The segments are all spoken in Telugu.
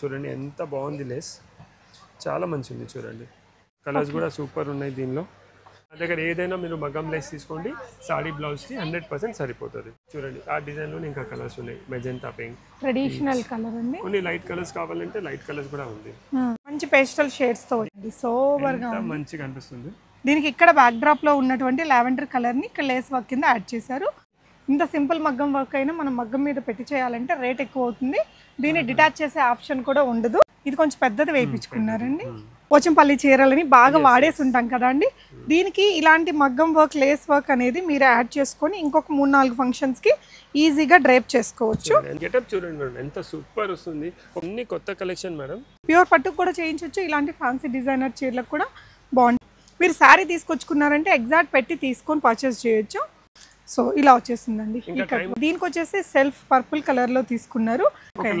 చూడండి ఎంత బాగుంది లేస్. చాలా మంచిది చూడండి. కలర్స్ కూడా సూపర్ ఉన్నాయి దీనిలో. నా దగ్గర ఏదైనా మీరు మగ్గం లేస్ తీసుకోండి సాడీ బ్లౌజ్కి హండ్రెడ్ పర్సెంట్ సరిపోతుంది. చూడండి ఆ డిజైన్లో ఇంకా కలర్స్ ఉన్నాయి. మెజెంతా పింక్ ట్రెడిషనల్ కలర్ అండి. కొన్ని లైట్ కలర్స్ కావాలంటే లైట్ కలర్స్ కూడా ఉంది. మంచి పేస్టల్ షేడ్స్తో వచ్చింది సోబర్గా ఎంత ఉంది. మంచిగా అనిపిస్తుంది. దీనికి ఇక్కడ బ్యాక్ డ్రాప్లో ఉన్నటువంటి లావెండర్ కలర్ని ఇక్కడ లేస్ వర్క్ కింద యాడ్ చేశారు. ఇంత సింపుల్ మగ్గం వర్క్ అయినా మనం మగ్గం మీద పెట్టి చేయాలంటే రేట్ ఎక్కువ అవుతుంది. దీన్ని డిటాచ్ చేసే ఆప్షన్ కూడా ఉండదు. ఇది కొంచెం పెద్దది వేయించుకున్నారండి. పోచంపల్లి చీరలని బాగా వాడేసి ఉంటాం కదా అండి దీనికి ఇలాంటి మగ్గం వర్క్ లేస్ వర్క్ అనేది మీరు యాడ్ చేసుకొని ఇంకొక మూడు నాలుగు functions కి ఈజీగా డ్రైప్ చేసుకోవచ్చు. గెటప్ చూడండి మేడం ఎంత సూపర్ వస్తుంది. కొన్ని కొత్త కలెక్షన్ మేడం. ప్యూర్ పట్టుకు కూడా చేయించవచ్చు ఇలాంటి ఫ్యాన్సీ డిజైనర్ చీరలకు కూడా బాగుంటుంది. మీరు శారీ తీసుకొచ్చుకున్నారంటే ఎగ్జాక్ట్ పెట్టి తీసుకొని పర్చేస్ చేయొచ్చు. సో ఇలా వచ్చేసిందండి. దీనికి వచ్చేసి సెల్ఫ్ పర్పుల్ కలర్లో తీసుకున్నారు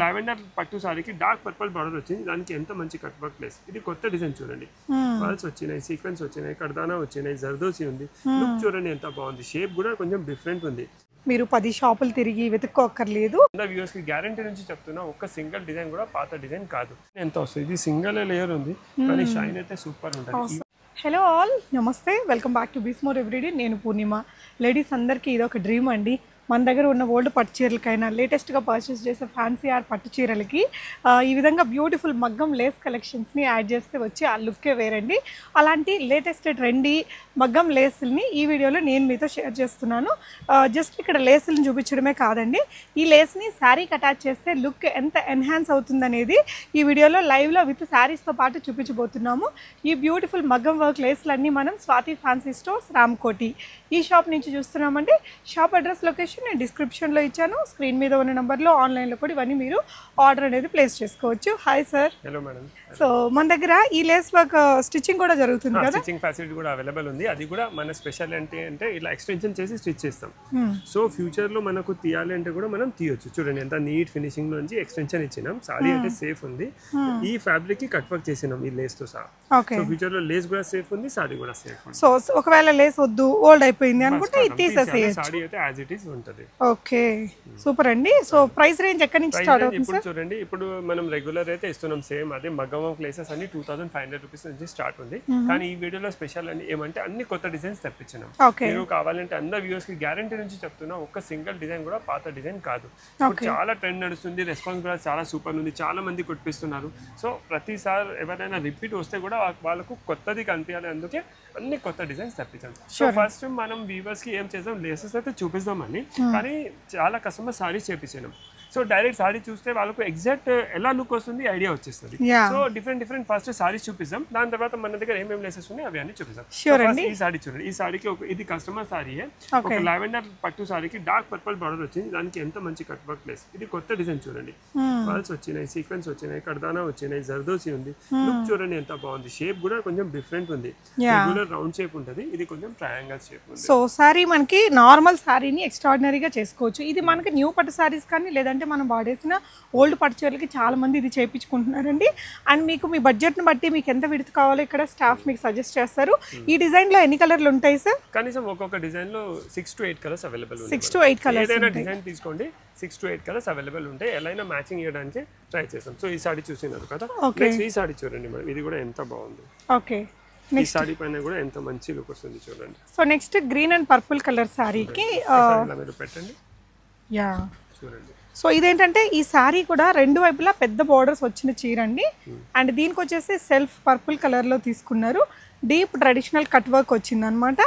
లావెండర్ పట్టు సారీకి డార్క్ పర్పుల్ బార్డర్ వచ్చింది. దానికి ఎంత మంచి కట్ వర్క్ ప్లేస్. ఇది కొత్త డిజైన్ చూడండి. పర్ల్స్ వచ్చినాయి సీక్వెన్స్ వచ్చినాయి కర్దానా వచ్చినాయి జర్దోసి ఉంది. లుక్ చూడండి ఎంత బాగుంది. షేప్ కూడా కొంచెం డిఫరెంట్ ఉంది. మీరు పది షాపులు తిరిగి వెతుక్కోక్కర్లేదు. వ్యూవర్స్కి గ్యారంటీ నుంచి చెప్తున్నా ఒక్క సింగిల్ డిజైన్ కూడా పాత డిజైన్ కాదు. ఎంత వస్తుంది? ఇది సింగిల్ లేయర్ ఉంది. కానీ షైన్ అయితే సూపర్ ఉంటుంది. Hello all namaste welcome back to బిస్మోర్ everyday నేను పూర్ణిమ. లేడీస్ అందరికీ ఇది ఒక డ్రీమ్ అండి. మన దగ్గర ఉన్న ఓల్డ్ పట్టు చీరలకైనా లేటెస్ట్గా పర్చేస్ చేసే ఫ్యాన్సీ ఆర్ పట్టు చీరలకి ఈ విధంగా బ్యూటిఫుల్ మగ్గం లేస్ కలెక్షన్స్ని యాడ్ చేస్తే వచ్చి ఆ లుక్కే వేరండి. అలాంటి లేటెస్ట్ ట్రెండీ మగ్గం లేసుల్ని ఈ వీడియోలో నేను మీతో షేర్ చేస్తున్నాను. జస్ట్ ఇక్కడ లేసులను చూపించడమే కాదండి. ఈ లేస్ని శారీకి అటాచ్ చేస్తే లుక్ ఎంత ఎన్హాన్స్ అవుతుందనేది ఈ వీడియోలో లైవ్లో విత్ శారీస్తో పాటు చూపించబోతున్నాము. ఈ బ్యూటిఫుల్ మగ్గం వర్క్ లేసులన్నీ మనం స్వాతి ఫ్యాన్సీ స్టోర్స్ రామ్కోటి ఈ షాప్ నుంచి చూస్తున్నామండి. షాప్ అడ్రస్ లొకేషన్ నేను డిస్క్రిప్షన్లో ఇచ్చాను. స్క్రీన్ మీద ఉన్న నెంబర్లో ఆన్లైన్లో కూడా ఇవన్నీ మీరు ఆర్డర్ అనేది ప్లేస్ చేసుకోవచ్చు. Hi sir hello madam so మన దగ్గర ఈ లేస్ వర్క్ స్టిచ్చింగ్ కూడా జరుగుతుంది కదా? స్టిచ్చింగ్ ఫెసిలిటీ కూడా అవైలబుల్ ఉంది. అది కూడా మన స్పెషాలిటీ అంటే ఇలా ఎక్స్టెన్షన్ చేసి స్టిచ్ చేస్తాం. సో ఫ్యూచర్లో మనకు తీయాలి అంటే కూడా మనం తీయొచ్చు. చూడండి ఎంత నీట్ ఫినిషింగ్ నుంచి ఎక్స్టెన్షన్ ఇచ్చినాం. సారీ అయితే సేఫ్ ఉంది. ఈ ఫ్యాబ్రిక్కి కట్ వర్క్ చేసినాం ఈ లేస్తో సహా. సో ఫ్యూచర్లో లేస్ కూడా సేఫ్ ఉంది సారీ కూడా సేఫ్ ఉంది. సో ఒకవేళ లేస్ వద్దు ఓల్డ్ అయిపోయింది అనుకుంటే ఇది తీసేసేయచ్చు. సారీ అయితే యాజ్ ఇట్ ఈస్ ఉంటది. ఓకే. సూపర్ అండి. సో ప్రైస్ రేంజ్ ఎక్కడి నుంచి స్టార్ట్ అవుతుంది ఇప్పుడు చూడండి ఇప్పుడు మనం రెగ్యులర్ అయితే ఇస్తున్నాం సేమ్ అదే మగ్గం ప్లేసెస్ అన్ని two thousand five hundred rupees నుంచి స్టార్ట్ ఉంది. కానీ ఈ వీడియోలో స్పెషల్ అని ఏమంటే అన్ని కొత్త డిజైన్స్ తెప్పించినాం. మీరు కావాలంటే అందరు వ్యూవర్స్కి గ్యారంటీ నుంచి చెప్తున్నా ఒక్క సింగిల్ డిజైన్ కూడా పాత డిజైన్ కాదు. చాలా ట్రెండ్ నడుస్తుంది రెస్పాన్స్ కూడా చాలా సూపర్ ఉంది చాలా మంది కొట్టిస్తున్నారు సో ప్రతిసారి ఎవరైనా రిపీట్ వస్తే కూడా వాళ్ళకు కొత్తది కనిపించాలి అందుకే అన్ని కొత్త డిజైన్స్ తెప్పించాం. సో ఫస్ట్ మనం వ్యూవర్స్కి ఏం చేద్దాం లేసెస్ అయితే చూపిస్తామని కానీ చాలా కస్టమర్ సారీస్ చేపించాం సో డైరెక్ట్ సారీ చూస్తే వాళ్ళకు ఎగ్జాక్ట్ ఎలా లుక్ వస్తుంది ఐడియా వచ్చేస్తుంది. So different different first saris చూపిస్తాం దాని తర్వాత మన దగ్గర ఏమేమి లేసెస్ ఉన్నాయి అవి అన్ని చూపిస్తాం. ఈ సారీ చూడండి. ఈ సారీకి ఒక ఇది కస్టమర్ సారీ ఒక. లావెండర్ పట్టు సారీకి డార్క్ పర్పుల్ బార్డర్ వచ్చింది. దానికి ఎంత మంచి కట్ వర్క్ ప్లేస్ ఇది కొత్త డిజైన్ చూడండి. పర్ల్స్ వచ్చినాయి సీక్వెన్స్ వచ్చినాయి కర్దానా వచ్చినాయి జర్దోసి ఉంది. లుక్ చూడండి ఎంత బాగుంది. షేప్ కూడా కొంచెం డిఫరెంట్ ఉంది. రెగ్యులర్ రౌండ్ షేప్ ఉంటుంది. ఇది కొంచెం ట్రయాంగల్ షేప్ ఉంది. సో శారీ మనకి నార్మల్ శారీని ఎక్స్ట్రాడినరీగా చేసుకోవచ్చు. ఇది మనకి న్యూ పట్టు శారీస్ కానీ లేదంటే మనం వాడేసిన ఓల్డ్ పట్టు చీరలకి చాలా మంది ఇది చేయించుకుంటున్నారండి అండ్ మీకు మీ బడ్జెట్ని బట్టి మీకు ఎంత విడత కావాలో ఇక్కడ స్టాఫ్ మీకు సజెస్ట్ చేస్తారు. ఈ డిజైన్లో ఎన్ని కలర్లు ఉంటాయి సార్? కనీసం ఒక్కొక్క డిజైన్లో six to eight colours available six to eight colours ఏదైనా డిజైన్ తీసుకోండి six to eight colours available ఉంటాయి. ఎలా అయినా మ్యాచింగ్ చేయడానికి ట్రై చేస్తాం. సో ఈ సారీ చూసినారు కదా. నెక్స్ట్ ఈ సారీ చూడండి మేడం. ఇది కూడా ఎంత బాగుంది. ఓకే ఈ సారీ పైన కూడా ఎంత మంచి లుక్ వస్తుంది చూడండి. So next green and purple colour శారీకి ఈ సారీ ఇలా మీరు పెట్టండి. యా చూడండి. సో ఇదేంటంటే ఈ శారీ కూడా రెండు వైపులా పెద్ద బార్డర్స్ వచ్చిన చీర అండి అండ్ దీనికి వచ్చేసి సెల్ఫ్ పర్పుల్ కలర్లో తీసుకున్నారు. డీప్ ట్రెడిషనల్ కట్ వర్క్ వచ్చిందనమాట.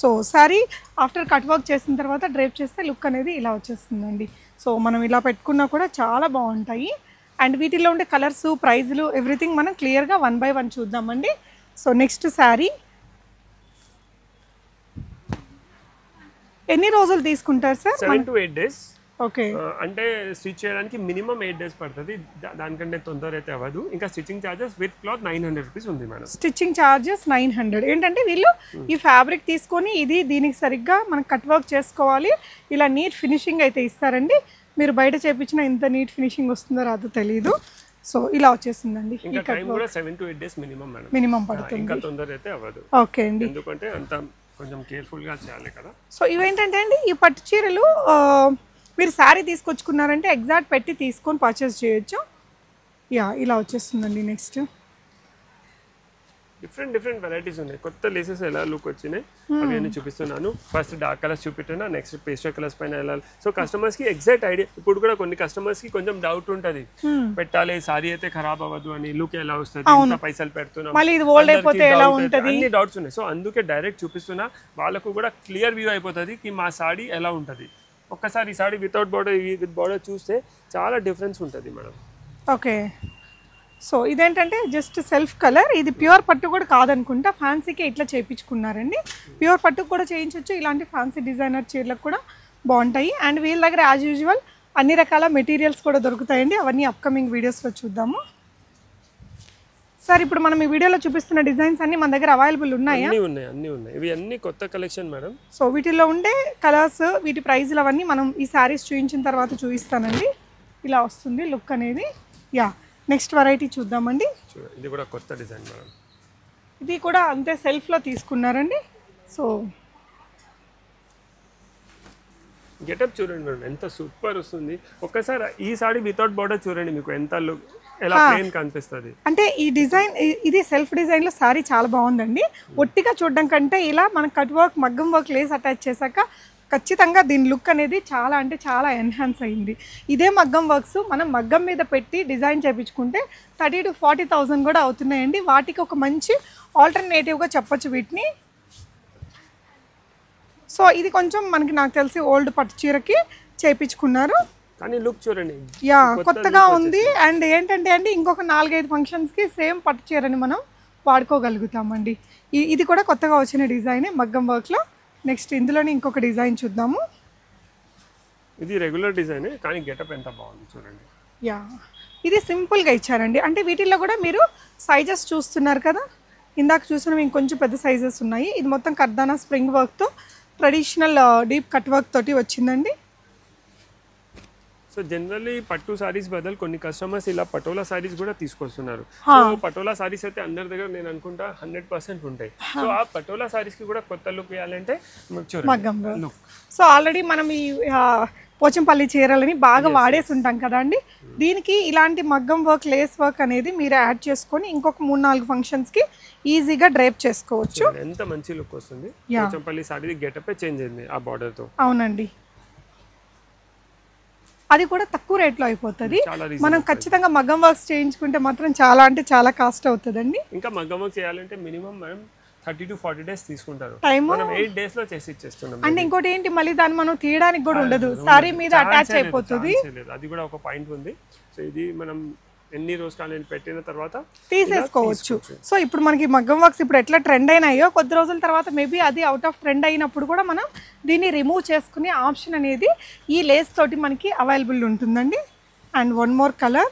So sari after cut work చేసిన తర్వాత డ్రేప్ చేస్తే లుక్ అనేది ఇలా వచ్చేస్తుందండి. సో మనం ఇలా పెట్టుకున్నా కూడా చాలా బాగుంటాయి. అండ్ వీటిలో ఉండే కలర్స్ ప్రైజులు ఎవ్రీథింగ్ మనం క్లియర్గా వన్ బై వన్ చూద్దామండి. So next sari. ఎన్ని రోజులు తీసుకుంటారు sir? Seven to eight days okay. అంటే స్టిచ్ చేయడానికి మినిమం ఎయిట్ డేస్ పడుతుంది. దానికంటే తొందర అయితే అవ్వదు. ఇంకా stitching charges with cloth nine hundred rupees ఉంది madam. Stitching charges nine hundred. ఏంటంటే వీళ్ళు ఈ ఫ్యాబ్రిక్ తీసుకొని ఇది దీనికి సరిగ్గా మనం కట్ వర్క్ చేసుకోవాలి. ఇలా నీట్ ఫినిషింగ్ అయితే ఇస్తారండి. మీరు బయట చేపించిన ఇంత నీట్ ఫినిషింగ్ వస్తుందో రాదో తెలియదు సో ఇలా వచ్చేసిందండి మినిమం పడుతుంది ఇంకా తొందర అయితే అవ్వదు. ఓకే అండి. ఎందుకంటే అంత కొంచెం కేర్ఫుల్గా చేయాలి కదా. సో ఇవేంటంటే అండి ఈ పట్టు చీరలు మీరు శారీ తీసుకొచ్చుకున్నారంటే ఎగ్జాక్ట్ పెట్టి తీసుకొని పర్చేస్ చేయొచ్చు. యా ఇలా వచ్చేస్తుందండి నెక్స్ట్ డిఫరెంట్ డిఫరెంట్ వెరైటీస్ ఉన్నాయి. కొత్త లేసెస్ ఎలా లుక్ వచ్చినాయి? అవి అన్ని చూపిస్తున్నాను. ఫస్ట్ డార్క్ కలర్స్ చూపెట్టినా నెక్స్ట్ పేస్టల్ కలర్స్ పైన వెళ్ళాలి సో కస్టమర్స్కి ఎగ్జాక్ట్ ఐడియా ఇప్పుడు కూడా కొన్ని కస్టమర్స్కి కొంచెం డౌట్ ఉంటది. పెట్టాలి సారీ అయితే ఖరాబ్ అవ్వదు అని లుక్ ఎలా వస్తుంది? పైసలు పెడుతున్నాం. అన్ని డౌట్స్ ఉన్నాయి. సో అందుకే డైరెక్ట్ చూపిస్తున్నా. వాళ్ళకు కూడా క్లియర్ వ్యూ అయిపోతుంది కి మా సాడీ ఎలా ఉంటుంది? ఒక్కసారి ఈ sari without border with border చూస్తే చాలా డిఫరెన్స్ ఉంటుంది మేడం ఓకే. సో ఇదేంటంటే జస్ట్ సెల్ఫ్ కలర్ ఇది ప్యూర్ పట్టు కూడా కాదనుకుంటా. ఫ్యాన్సీకి ఇట్లా చేయించుకున్నారండి ప్యూర్ పట్టు కూడా చేయించవచ్చు ఇలాంటి ఫ్యాన్సీ డిజైనర్ చీరలకు కూడా బాగుంటాయి. అండ్ వీళ్ళ దగ్గర యాజ్ యూజువల్ అన్ని రకాల మెటీరియల్స్ కూడా దొరుకుతాయండి. అవన్నీ అప్కమింగ్ వీడియోస్లో చూద్దాము. సార్ ఇప్పుడు మనం ఈ వీడియోలో చూపిస్తున్న డిజైన్స్ అన్ని మన దగ్గర అవైలబుల్ ఉన్నాయా? అన్నీ ఉన్నాయి అన్నీ ఉన్నాయి. ఇవి అన్ని కొత్త కలెక్షన్ మేడం సో వీటిల్లో ఉండే కలర్స్ వీటి ప్రైజ్లు అవన్నీ మనం ఈ శారీస్ చూపించిన తర్వాత చూపిస్తానండి. ఇలా వస్తుంది లుక్ అనేది. యా నెక్స్ట్ వెరైటీ చూద్దామండి. ఇది కూడా కొత్త డిజైన్ మేడం ఇది కూడా అంతే సెల్ఫ్లో తీసుకున్నారండి. సో గెటప్ చూడండి మేడం ఎంత సూపర్ వస్తుంది. ఒక్కసారి ఈ సాడీ వితౌట్ బార్డర్ చూడండి మీకు ఎంత లుక్ ఎలా కనిపిస్తుంది. అంటే ఈ డిజైన్ ఇది సెల్ఫ్ డిజైన్లో శారీ చాలా బాగుందండి. ఒట్టిగా చూడడం కంటే ఇలా మన కట్ వర్క్ మగ్గం వర్క్ లేస్ అటాచ్ చేశాక ఖచ్చితంగా దీని లుక్ అనేది చాలా అంటే చాలా ఎన్హాన్స్ అయింది. ఇదే మగ్గం వర్క్స్ మనం మగ్గం మీద పెట్టి డిజైన్ చేయించుకుంటే థర్టీ టు ఫార్టీ థౌజండ్ కూడా అవుతున్నాయండి. వాటికి ఒక మంచి ఆల్టర్నేటివ్గా చెప్పొచ్చు వీటిని. సో ఇది కొంచెం మనకి నాకు తెలిసి ఓల్డ్ పట్టు చీరకి చేయించుకున్నారు కానీ లుక్ చూడండి. యా కొత్తగా ఉంది. అండ్ ఏంటంటే అండి ఇంకొక నాలుగైదు ఫంక్షన్స్కి సేమ్ పట్టు చీరని మనం వాడుకోగలుగుతామండి. ఇది కూడా కొత్తగా వచ్చిన డిజైన్ మగ్గం వర్క్లో నెక్స్ట్ ఇందులోనే ఇంకొక డిజైన్ చూద్దాము. ఇది రెగ్యులర్ డిజైన్ కానీ గెటప్ ఎంత బాగుంది చూడండి. యా ఇది సింపుల్గా ఇచ్చారండి. అంటే వీటిల్లో కూడా మీరు సైజెస్ చూస్తున్నారు కదా? ఇందాక చూసిన ఇంకొంచెం పెద్ద సైజెస్ ఉన్నాయి. ఇది మొత్తం కర్దానా స్ప్రింగ్ వర్క్తో ట్రెడిషనల్ డీప్ కట్ వర్క్ తోటి వచ్చిందండి. సో జనరల్లీ పట్టు సారీస్ బదులు కొన్ని కస్టమర్స్ ఇలా పటోలా సారీస్ కూడా తీసుకొస్తున్నారు. సో పటోలా సారీస్ అయితే అందరి దగ్గర నేను అనుకుంటా హండ్రెడ్ పర్సెంట్ ఉంటాయి. సో ఆ పటోలా సారీస్కి కూడా కొత్త లుక్ ఇవ్వాలంటే సో ఆల్రెడీ మనం ఈ పోచంపల్లి చీరలని బాగా వాడేసి ఉంటాం కదండి దీనికి ఇలాంటి మగ్గం వర్క్ లేస్ వర్క్ అనేది మీరు యాడ్ చేసుకొని ఇంకొక మూడు నాలుగు ఫంక్షన్స్కి ఈజీగా డ్రైప్ చేసుకోవచ్చు. ఎంత మంచి లుక్ వస్తుంది. పోచంపల్లి సారీ గెటప్ చేంజ్ అయింది ఆ బార్డర్తో. అవునండి. అది కూడా తక్కువ రేట్లో అయిపోతుంది. మనం ఖచ్చితంగా మగ్గం వర్క్స్ చేయించుకుంటే మాత్రం చాలా అంటే చాలా కాస్ట్ అవుతుందండి. ఇంకా మగ్గం వర్క్ చేయాలంటే మినిమం మనం థర్టీ టు ఫార్టీ డేస్ తీసుకుంటారు. మనం ఎయిట్ డేస్లో చేసి ఇచ్చేస్తున్నాం. అండ్ ఇంకోటి ఏంటి మళ్ళీ దాన్ని మనం తీయడానికి కూడా ఉండదు. సారీ మీద అటాచ్ అయిపోతుంది. అది కూడా ఒక పాయింట్ ఉంది. సో ఇది మనం ఎన్ని రోజు కాలం పెట్టిన తర్వాత తీసేసుకోవచ్చు. సో ఇప్పుడు మనకి మగ్గం వర్క్స్ ఇప్పుడు ఎట్లా ట్రెండ్ అయినాయో కొద్ది రోజుల తర్వాత మేబీ అది అవుట్ ఆఫ్ ట్రెండ్ అయినప్పుడు కూడా మనం దీన్ని రిమూవ్ చేసుకునే ఆప్షన్ అనేది ఈ లేస్ తోటి మనకి అవైలబుల్ ఉంటుందండి. And one more colour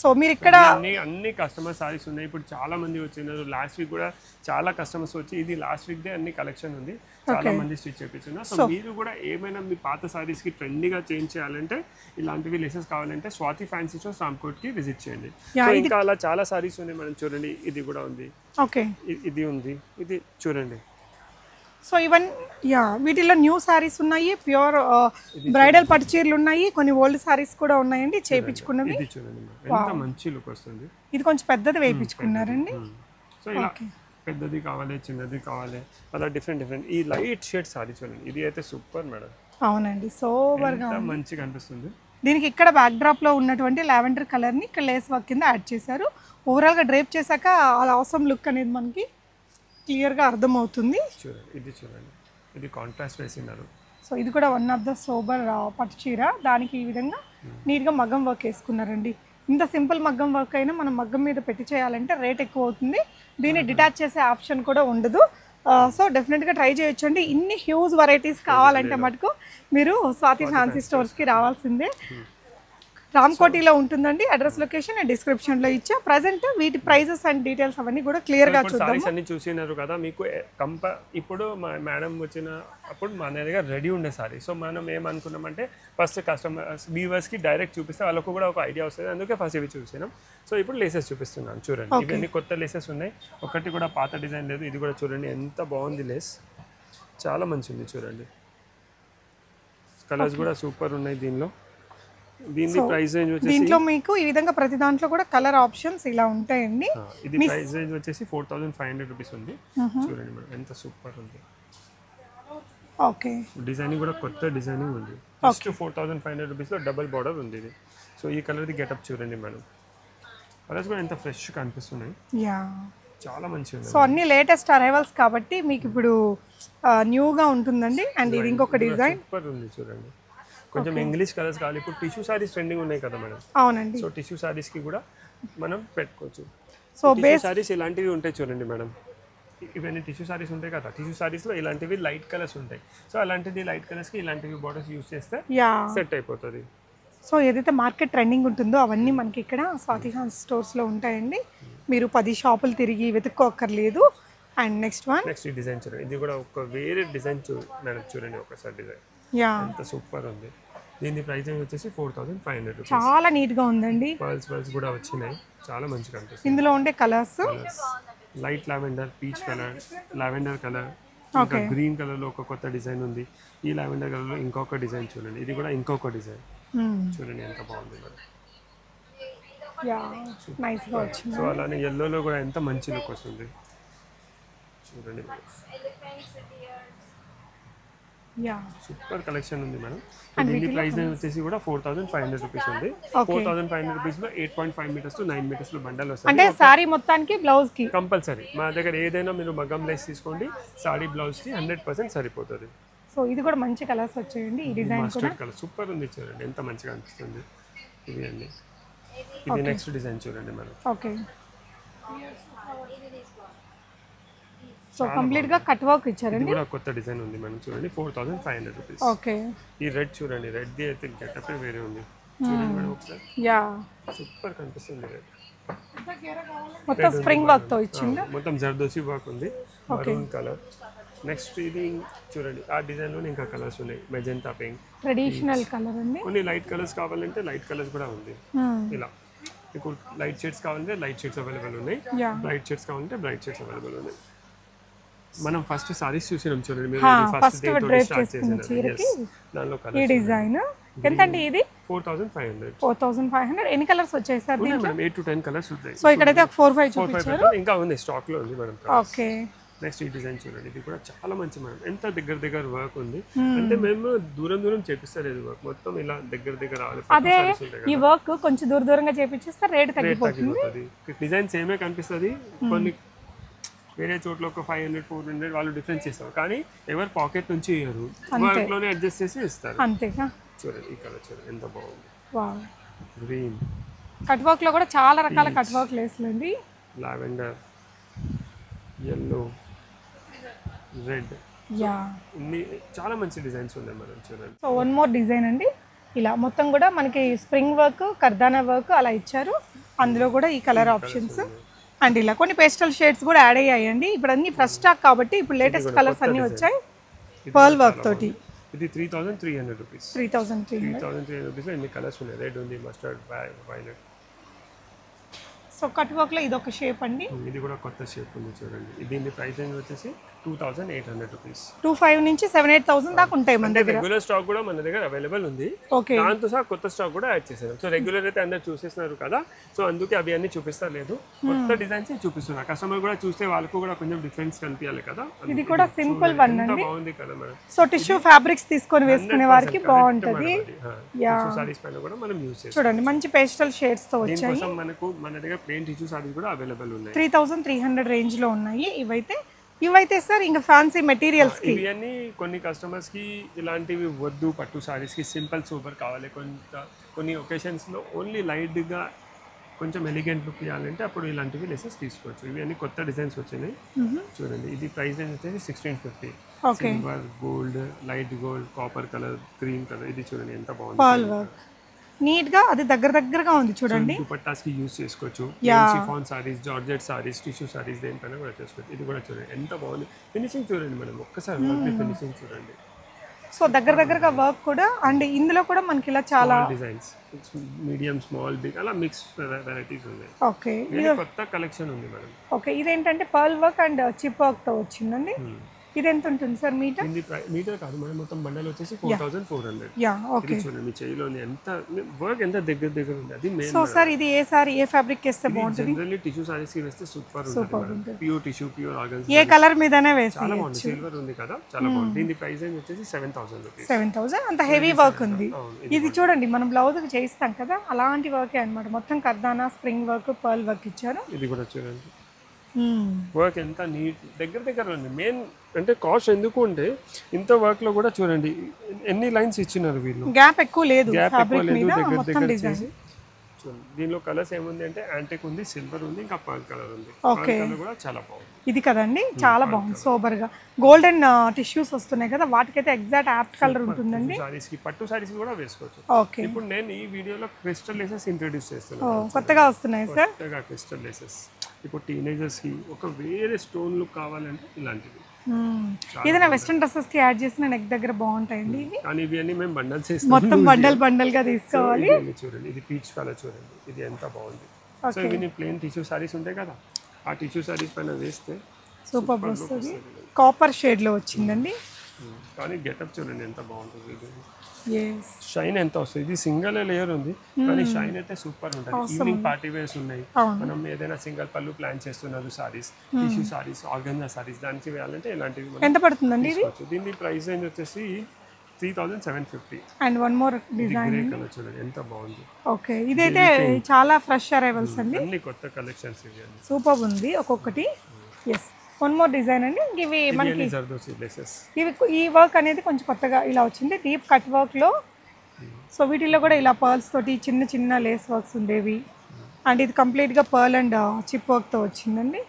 so మీరు ఇక్కడ అన్ని అన్ని కస్టమర్ సారీస్ ఉన్నాయి. ఇప్పుడు చాలా మంది వచ్చినారు లాస్ట్ వీక్ కూడా చాలా కస్టమర్స్ వచ్చి ఇది లాస్ట్ వీక్ దే అన్ని కలెక్షన్ ఉంది. చాలా మంది స్టిచ్ చేపించున్నారు. సో మీరు కూడా ఏమైనా మీ పాత సారీస్కి ట్రెండీగా చేంజ్ చేయాలంటే ఇలాంటివి లెసెస్ కావాలంటే స్వాతి ఫ్యాన్సీ స్టోర్ రామ్కోట్కి విజిట్ చేయండి. సో ఇంకా అలా చాలా సారీస్ ఉన్నాయి. మనం చూడండి ఇది కూడా ఉంది. ఓకే ఇది ఉంది. ఇది చూడండి. సో ఇవన్ యా వీటిలో న్యూ సారీస్ ఉన్నాయి ప్యూర్ బ్రైడల్ పట్టు చీరలు ఉన్నాయి కొన్ని ఓల్డ్ సారీస్ కూడా ఉన్నాయండి చేయించుకున్నవి మంచి లుక్ వస్తుంది. ఇది కొంచెం పెద్దది వేయించుకున్నారండి సో ఇలా పెద్దది కావాలి చిన్నది కావాలి అలా డిఫరెంట్ డిఫరెంట్ ఈ లైట్ షేడ్ సారీ చూడండి. ఇది అయితే సూపర్ మేడం. అవునండి సూపర్గా మంచిగా అనిపిస్తుంది. దీనికి ఇక్కడ బ్యాక్ డ్రాప్లో ఉన్నటువంటి లావెండర్ కలర్ని ఇక్కడ లేస్ వర్క్ కింద యాడ్ చేశారు. ఓవరాల్గా డ్రేప్ చేశాక ఆ అవసరం లుక్ అనేది మనకి క్లియర్గా అర్థమవుతుంది ఇది చూడండి. ఇది కాంట్రాస్ట్ వేసినారు. సో ఇది కూడా వన్ ఆఫ్ ద సోబర్ పట్టు చీర. దానికి ఈ విధంగా నీట్గా మగ్గం వర్క్ వేసుకున్నారండి. ఇంత సింపుల్ మగ్గం వర్క్ అయినా మనం మగ్గం మీద పెట్టి చేయాలంటే రేట్ ఎక్కువ అవుతుంది. దీన్ని డిటాచ్ చేసే ఆప్షన్ కూడా ఉండదు. సో డెఫినెట్గా ట్రై చేయొచ్చండి. ఇన్ని హ్యూజ్ వెరైటీస్ కావాలంటే మటుకు మీరు స్వాతి ఫ్యాన్సీ స్టోర్స్కి రావాల్సిందే. రామ్కోటిలో ఉంటుందండి. అడ్రస్ లొకేషన్ నేను డిస్క్రిప్షన్లో ఇచ్చా. ప్రజెంట్ వీటి ప్రైజెస్ అండ్ డీటెయిల్స్ అవన్నీ కూడా క్లియర్గా ఇప్పుడు చూద్దాం సారీస్ అన్ని చూసినారు కదా మీకు కంప ఇప్పుడు మా మేడం వచ్చిన అప్పుడు మన దగ్గర రెడీ ఉండే సారీ సో మనం ఏమనుకున్నామంటే ఫస్ట్ కస్టమర్స్ వ్యూవర్స్కి డైరెక్ట్ చూపిస్తే వాళ్ళకు కూడా ఒక ఐడియా వస్తుంది. అందుకే ఫస్ట్ ఇవి చూసినాం. సో ఇప్పుడు లేసెస్ చూపిస్తున్నాను చూడండి. ఇవన్నీ కొత్త లేసెస్ ఉన్నాయి. ఒకటి కూడా పాత డిజైన్ లేదు. ఇది కూడా చూడండి ఎంత బాగుంది లేస్ చాలా మంచి ఉంది చూడండి కలర్స్ కూడా సూపర్ ఉన్నాయి దీనిలో. దీని ప్రైస్ రేంజ్ వచ్చేసి దీంట్లో మీకు ఈ విధంగా ప్రతి దాంట్లో కూడా కలర్ ఆప్షన్స్ ఇలా ఉంటాయండి. ఇది ప్రైస్ రేంజ్ వచ్చేసి four thousand five hundred rupees ఉంది. చూడండి మేడం ఎంత సూపర్ ఉంది. ఓకే డిజైనింగ్ కూడా కొత్త డిజైనింగ్ ఉంది. Just four thousand five hundred రూపీస్లో డబల్ బార్డర్ ఉంది ఇది. సో ఈ కలర్ది గెటప్ చూడండి మేడం. కలర్స్ కూడా ఎంత ఫ్రెష్ కనిపిస్తున్నాయి. యా చాలా మంచిగా ఉంది సో అన్ని లేటెస్ట్ అరైవల్స్ కాబట్టి మీకు ఇప్పుడు న్యూగా ఉంటుందండి. అండ్ ఇది ఇంకొక డిజైన్ సూపర్ ఉంది చూడండి. కొంచెం ఇంగ్లీష్ కలర్స్ కావాలి. ఇప్పుడు టిష్యూ సారీస్ ట్రెండింగ్ ఉన్నాయి కదా మేడం అవునండి. సో టిష్యూ సారీస్కి కూడా మనం పెట్టుకోవచ్చు. సో టిష్యూ సారీస్ ఇలాంటివి ఉంటాయి చూడండి మేడం ఇవన్నీ టిష్యూ సారీస్ ఉంటాయి కదా. టిష్యూ సారీస్లో ఇలాంటివి లైట్ కలర్స్ ఉంటాయి. సో అలాంటిది లైట్ కలర్స్కి ఇలాంటివి బార్డర్స్ యూస్ చేస్తే సెట్ అయిపోతుంది. సో ఏదైతే మార్కెట్ ట్రెండింగ్ ఉంటుందో అవన్నీ మనకి ఇక్కడ స్వాతి హాన్స్ స్టోర్స్లో ఉంటాయండి. మీరు పది షాపులు తిరిగి వెతుక్కోక్కర్లేదు. And next one next design చూడండి. ఇది కూడా ఒక వేరే డిజైన్ చూ చూడండి ఒకసారి డిజైన్ యా. ఎంత సూపర్ ఉంది. దీని ప్రైస్ వచ్చేసి ఫోర్ థౌసండ్ ఫైవ్ హండ్రెడ్ చాలా నీట్గా ఉందండి. పర్ల్స్ పర్ల్స్ కూడా వచ్చినాయి. చాలా మంచిగా అనిపిస్తుంది. ఇందులో ఉండే colours? Light lavender peach colour lavender colour ఇంకా గ్రీన్ కలర్లో ఒక కొత్త డిజైన్ ఉంది. ఈ లావెండర్ కలర్లో ఇంకొక డిజైన్ చూడండి. ఇది కూడా ఇంకొక డిజైన్. చూడండి ఎంత బాగుంది సో అలానే ఎల్లోలో కూడా ఎంత మంచి లుక్ వస్తుంది. చూడండి. సూపర్ కలెక్షన్ ఉంది మేడం దీని ప్రైస్ వచ్చేసి కూడా four thousand five hundred rupees ఉంది. ఫోర్ థౌసండ్ ఫైవ్ హండ్రెడ్ రూపీస్లో eight point five metres to nine మీటర్స్లో bundle వస్తుంది అంటే శారీ మొత్తానికి బ్లౌజ్కి కంపల్సరీ మా దగ్గర ఏదైనా మీరు మగ్గం లెస్ తీసుకోండి సాడీ బ్లౌజ్కి హండ్రెడ్ పర్సెంట్ సరిపోతుంది. సో ఇది కూడా మంచి కలర్స్ వచ్చాయండి ఈ డిజైన్ కూడా? కలర్ సూపర్ ఉంది చూడండి ఎంత మంచిగా అనిపిస్తుంది. ఇది అండి. ఇది నెక్స్ట్ డిజైన్ చూడండి మేడం ఓకే సో కంప్లీట్గా కట్ వర్క్ ఇచ్చారండి? కూడా కొత్త డిజైన్ ఉంది మేడం చూడండి four thousand five hundred rupees okay. ఈ రెడ్ చూడండి రెడ్ ది అయితే గెటప్ వేరే ఉంది. చూడండి మేడం ఒకసారి. యా. సూపర్ కనిపిస్తుంది రెడ్ మొత్తం స్ప్రింగ్ వర్క్తో ఇచ్చింది? మొత్తం జర్దోసి వర్క్ ఉంది. మరూన్ కలర్ నెక్స్ట్ ఇది చూడండి ఆ డిజైన్లో ఇంకా కలర్స్ ఉన్నాయి. మెజెంటా పింక్ ట్రెడిషనల్ కలర్ అండి కొన్ని లైట్ కలర్స్ కావాలంటే లైట్ కలర్స్ కూడా ఉంది. Hmm. ఇలా. మీకు లైట్ షేడ్స్ కావాలంటే లైట్ షేడ్స్ అవైలబుల్ ఉన్నాయి. యా బ్రైట్ షేడ్స్ కావాలంటే బ్రైట్ షేడ్స్ అవైలబుల్ ఉన్నాయి. మనం ఫస్ట్ సారీస్ చూసినాం చూడండి. మీరు ఫస్ట్ first డే తోటి drape స్టార్ట్ చేసుకున్న చీరకి. ఈ డిజైన్. ఎంతండి ఇది? Four thousand five hundred four thousand five hundred ఎన్ని కలర్స్ వచ్చాయి sir madam eight to ten colours ఉంటాయి సో ఇక్కడైతే ఫోర్ ఫైవ్ చూపించారు. ఇంకా ఉంది స్టాక్లో ఉంది మేడం ఓకే. నెక్స్ట్ ఈ డిజైన్ చూడండి. ఇది కూడా చాలా మంచి మేడం. ఎంత దగ్గర దగ్గర వర్క్ ఉంది. అంటే మేము దూరం దూరం చేపిస్తలేదు వర్క్ మొత్తం ఇలా దగ్గర దగ్గర రావాలి. అదే. ఈ వర్క్ కొంచెం దూర దూరంగా చేపించేస్తే రేట్ తగ్గిపోతుంది. తగ్గిపోతుంది. డిజైన్ సేమే కనిపిస్తుంది. కొన్ని వేరే చోట్ల ఒక ఫైవ్ హండ్రెడ్ ఫోర్ హండ్రెడ్ వాళ్ళు డిఫరెన్స్ చేస్తారు. కానీ ఎవరు పాకెట్ నుంచి ఇయ్యరు. వర్క్లోనే అడ్జస్ట్ చేసి ఇస్తారు. అంతేగా చూడండి ఈ కలర్ చూడండి ఎంత బాగుంది. వావ్. గ్రీన్ కట్ వర్క్లో కూడా చాలా రకాల కట్ వర్క్ లేసులండి. లావెండర్ ఎల్లో రెడ్ యా చాలా మంచి డిజైన్స్ ఉన్నాయి మేడం చూడండి. సో వన్ మోర్ డిజైన్ అండి. ఇలా మొత్తం కూడా మనకి స్ప్రింగ్ వర్క్ కర్దానా వర్క్ అలా ఇచ్చారు. అందులో కూడా ఈ కలర్ ఆప్షన్స్ అండ్ ఇలా కొన్ని పేస్టల్ షేడ్స్ కూడా యాడ్ అయ్యాయండి. ఇప్పుడు అన్ని ఫ్రెష్ స్టాక్ కాబట్టి ఇప్పుడు లేటెస్ట్ కలర్స్ అన్ని వచ్చాయి. పర్ల్ వర్క్ తోటి. ఇది three thousand three hundred rupees three thousand three thousand three రూపీస్లో ఎన్ని కలర్స్ ఉన్నాయి? రెడ్ ఉంది మస్టర్డ్ వైలెట్ సో కట్ వర్క్లో ఇది ఒక షేప్ అండి. ఇది కూడా కొత్త షేప్ ఉంది చూడండి. దీని ప్రైస్ రేంజ్ వచ్చేసి two thousand eight hundred rupees. Two five నుంచి సెవెన్ ఎయిట్ థౌసండ్ దాకా ఉంటాయి మన దగ్గర. రెగ్యులర్ స్టాక్ కూడా మన దగ్గర అవైలబుల్ ఉంది. ఓకే. దాంతో సహా కొత్త స్టాక్ కూడా యాడ్ చేశాను సో రెగ్యులర్ అయితే అందరు చూసేస్తున్నారు కదా. సో అందుకే అవి అన్ని చూపిస్తలేదు కొత్త డిజైన్స్ చూపిస్తున్నారు కస్టమర్ కూడా చూస్తే వాళ్ళకు కూడా కొంచెం డిఫరెన్స్ కనిపించాలి కదా. ఇది కూడా సింపుల్ వన్ బాగుంది కదా మేడం. సో టిష్యూ ఫ్యాబ్రిక్స్ తీసుకొని వేసుకునే వారికి బాగుంటది. సారీస్ పైన కూడా మనం యూస్ చేస్తాం. చూడండి మంచి పేస్టల్ షేడ్స్తో వచ్చాయి. మనకు మన దగ్గర ప్లేన్ టిష్యూ సారీస్ కూడా అవైలబుల్ ఉన్నాయి. త్రీ థౌజండ్ త్రీ హండ్రెడ్ రేంజ్లో ఉన్నాయి. ఇవైతే ఇవైతే సార్ ఇంకా ఫ్యాన్సీ మెటీరియల్స్కి. ఇవి అన్ని కొన్ని కస్టమర్స్కి ఇలాంటివి వద్దు పట్టు సారీస్కి సింపుల్ సూపర్ కావాలి. కొంత కొన్ని ఒకేషన్స్లో ఓన్లీ లైట్గా కొంచెం ఎలిగెంట్ లుక్ ఇవ్వాలంటే అప్పుడు ఇలాంటివి లెసెస్ తీసుకోవచ్చు. ఇవి అన్ని కొత్త డిజైన్స్ వచ్చినాయి. చూడండి ఇది ప్రైస్ రేంజ్ వచ్చేసి sixteen fifty silver gold light gold copper colour green colour ఇది చూడండి ఎంత బాగుంది. నీట్గా అది దగ్గర దగ్గరగా ఉంది చూడండి. దుపట్టాస్కి యూస్ చేసుకోవచ్చు. Chiffon saris georgette saris tissue saris దేనిపైన కూడా చేసుకోవచ్చు. ఇది కూడా చూడండి. ఎంత బాగుంది. ఫినిషింగ్ చూడండి మేడం. ఒక్కసారి ఫినిషింగ్ చూడండి. సో దగ్గర దగ్గరగా వర్క్ కూడా అండ్ ఇందులో కూడా మనకి ఇలా చాలా డిజైన్స్ మీడియం స్మాల్ బిగ్ అలా మిక్స్ వెరైటీస్ ఉన్నాయి. ఓకే ఇది కొత్త కలెక్షన్ ఉంది మేడం. ఓకే ఇదేంటంటే పర్ల్ వర్క్ అండ్ చిప్ వర్క్తో వచ్చిందండి. ఇది ఎంత ఉంటుంది సార్ మీటర్? ఇది మీటర్ కాదు మనం మొత్తం బండల్ వచ్చేసి four thousand four hundred. Yeah okay. ఇది చూడండి మీ చేయిలో ఎంత వర్క్ ఎంత దగ్గర దగ్గర ఉంది అది మెయిన్ సో సార్ ఇది ఏ సారీ ఏ ఫ్యాబ్రిక్ వేస్తే బాగుంటుంది? జనరల్లీ టిష్యూ సారీస్కి వేస్తే సూపర్ ఉంటుంది ప్యూర్ టిష్యూ ప్యూర్ ఆర్గన్స్ ఏ కలర్ మీదనే వేసి చాలా బాగుంది సిల్వర్ ఉంది కదా చాలా బాగుంది. దీని ప్రైస్ ఏం వచ్చేసి seven thousand rupees seven thousand అంత హెవీ వర్క్ ఉంది. ఇది చూడండి మనం బ్లౌజ్కి చేయిస్తాం కదా అలాంటి వర్కే అన్నమాట. మొత్తం kardana spring work pearl work ఇచ్చారు. ఇది కూడా చూడండి. వర్క్ ఎంత నీట్ దగ్గర దగ్గర ఉంది మెయిన్ అంటే కాస్ట్ ఎందుకు అంటే ఇంత వర్క్లో కూడా చూడండి ఎన్ని లైన్స్ ఇచ్చినారు వీళ్ళు? గ్యాప్ ఎక్కువ లేదు గ్యాప్ ఎక్కువ లేదు దగ్గర దగ్గర చేసి. దీనిలో కలర్స్ ఏముంది అంటే యాంటిక్ ఉంది సిల్వర్ ఉంది ఇంకా పర్ల్ కలర్ ఉంది. కలర్ కూడా చాలా బాగుంది. ఇది కదండి? చాలా బాగుంది సోబర్గా. గోల్డెన్ టిష్యూస్ వస్తున్నాయి కదా వాటికైతే ఎగ్జాక్ట్ యాప్ కలర్ ఉంటుందండి? సారీస్కి పట్టు సారీస్ కూడా వేసుకోవచ్చు. ఓకే ఇప్పుడు నేను ఈ వీడియోలో క్రిస్టల్ లేసెస్ ఇంట్రొడ్యూస్ చేస్తున్నాను. కొత్తగా వస్తున్నాయి సార్ కొత్తగా క్రిస్టల్ లేసెస్ ఇప్పుడు టీనేజర్స్కి ఒక వేరే స్టోన్ లుక్ కావాలంటే ఇలాంటివి. ఏదైనా వెస్ట్రన్ డ్రెస్సెస్కి యాడ్ చేసిన నెక్ దగ్గర బాగుంటాయండి ఇవి? కానీ ఇవి అన్ని మేము బండల్స్ చేస్తాం మొత్తం బండల్ బండల్గా తీసుకోవాలి. ఇది చూడండి ఇది పీచ్ కలర్ చూడండి ఇది ఎంత బాగుంది. సో ఇవి ప్లేన్ టిష్యూ సారీస్ ఉంటాయి కదా ఆ టిష్యూ సారీస్ పైన వేస్తే సూపర్ వస్తుంది. కాపర్ షేడ్లో వచ్చిందండి. కానీ గెటప్ చూడండి ఎంత బాగుంటుంది ఇది. షైన్ ఎంత వస్తుంది? ఇది సింగల్ లేయర్ ఉంది కానీ షైన్ అయితే సూపర్ ఉంటుంది. ఈవినింగ్ పార్టీ వేర్స్ ఉన్నాయి. మనం ఏదైనా సింగల్ పళ్ళు ప్లాన్ చేస్తున్నారు saris tissue saris organza saris దానికి వేయాలంటే ఇలాంటివి ఎంత పడుతుందండి దీని ప్రైస్ రేంజ్ వచ్చేసి three thousand seven fifty and one more design చూడండి ఎంత బాగుంది. ఓకే ఇదైతే చాలా ఫ్రెష్ అరైవల్స్ అండి. అన్ని కొత్త కలెక్షన్స్ సూపర్ ఉంది ఒక్కొక్కటి. ఎస్ వన్ మోర్ డిజైన్ అండి. ఇవి మనకి ఇవి ఈ వర్క్ అనేది కొంచెం కొత్తగా ఇలా వచ్చింది. డీప్ కట్ వర్క్లో సో వీటిల్లో కూడా ఇలా పర్ల్స్ తోటి చిన్న చిన్న లేస్ వర్క్స్ ఉండేవి. అండ్ ఇది కంప్లీట్గా పర్ల్ అండ్ చిప్ వర్క్తో వచ్చిందండి.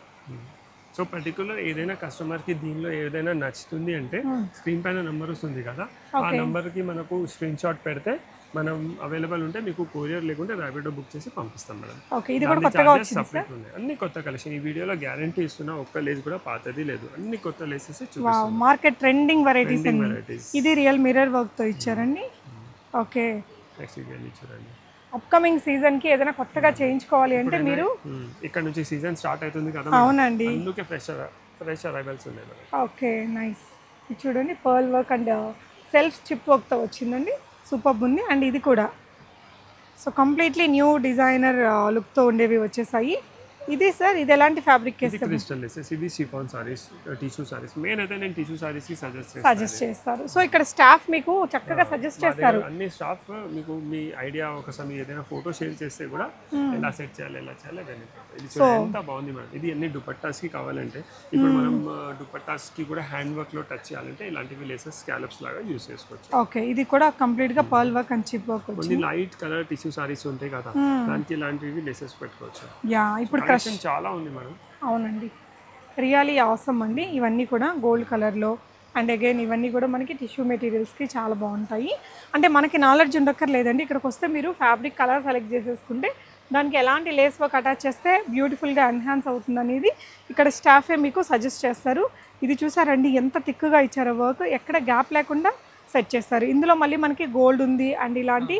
సో పర్టికులర్ ఏదైనా కస్టమర్కి దీనిలో ఏదైనా నచ్చుతుంది అంటే స్క్రీన్ పైన నంబర్ వస్తుంది కదా. ఆ నంబర్కి మనకు స్క్రీన్ షాట్ పెడితే మనం అవైలబుల్ ఉంటే మీకు కొరియర్ లేకుంటే ర్యాపిడో బుక్ చేసి పంపిస్తాం మేడం. ఓకే ఇది కూడా కొత్తగా వచ్చింది సపరేట్ ఉన్నాయి. అన్ని కొత్త కలెక్షన్ ఈ వీడియోలో గ్యారంటీ ఇస్తున్నా ఒక్క లేస్ కూడా పాతది లేదు. అన్ని కొత్త లేసెస్ చూపిస్తాం మార్కెట్ ట్రెండింగ్ వెరైటీస్ వెరైటీస్ ఇది రియల్ మిర్రర్ వర్క్తో ఇచ్చారండి. ఓకే నెక్స్ట్ ఇవన్నీ చూడండి అప్కమింగ్ సీజన్కి ఏదైనా కొత్తగా చేయించుకోవాలి అంటే మీరు Hmm. ఇక్కడ నుంచి సీజన్ స్టార్ట్ అవుతుంది కదా అవునండి. అందుకే ఫ్రెష్ ఫ్రెష్ అరైవల్స్ ఉన్నాయి ఓకే నైస్ ఇది చూడండి pearl work and self chip వర్క్తో వచ్చిందండి. సూపర్ ఉంది. అండ్ ఇది కూడా. సో కంప్లీట్లీ న్యూ డిజైనర్ లుక్తో ఉండేవి వచ్చేసాయి. ఇది సార్ ఇది ఎలాంటి ఫ్యాబ్రిక్ క్రిస్టల్ లేసెస్ ఇది chiffon saris tissue saris. Main అయితే నేను టిష్యూ సారీస్కి సజెస్ట్ చేస్తాను. సజెస్ట్ చేస్తారు. సో ఇక్కడ స్టాఫ్ మీకు చక్కగా సజెస్ట్ చేస్తారు. అన్ని స్టాఫ్ మీకు మీ ఐడియా ఒకసారి మీరు ఏదైనా ఫోటో షేర్ చేస్తే కూడా ఎలా సెట్ చేయాలి ఎలా చేయాలి. ఇది ఎంత బాగుంది మేడం. ఇది అన్ని దుపట్టాస్కి కావాలంటే ఇప్పుడు మనం దుపట్టాస్కి కూడా హ్యాండ్ వర్క్లో టచ్ చేయాలంటే ఇలాంటివి లేసెస్ స్కాలప్స్ లాగా యూస్ చేసుకోవచ్చు. ఓకే ఇది కూడా కంప్లీట్గా pearl work and chip work కొన్ని లైట్ కలర్ టిష్యూ సారీస్ ఉంటాయి కదా దానికి ఇలాంటివి లేసెస్ పెట్టుకోవచ్చు. యా ఇప్పుడు కలెక్షన్ చాలా ఉంది మేడం. అవునండి. రియలీ అవసరం అండి. ఇవన్నీ కూడా గోల్డ్ కలర్లో అండ్ అగైన్ ఇవన్నీ కూడా మనకి టిష్యూ మెటీరియల్స్కి చాలా బాగుంటాయి. అంటే మనకి నాలెడ్జ్ ఉండక్కర్లేదండి. ఇక్కడికి వస్తే మీరు ఫ్యాబ్రిక్ కలర్ సెలెక్ట్ చేసేసుకుంటే దానికి ఎలాంటి లేస్ వర్క్ అటాచ్ చేస్తే బ్యూటిఫుల్గా ఎన్హాన్స్ అవుతుంది అనేది ఇక్కడ స్టాఫే మీకు సజెస్ట్ చేస్తారు. ఇది చూసారండి ఎంత థిక్గా ఇచ్చారో వర్క్ ఎక్కడ గ్యాప్ లేకుండా సెట్ చేస్తారు. ఇందులో మళ్ళీ మనకి గోల్డ్ ఉంది అండ్ ఇలాంటి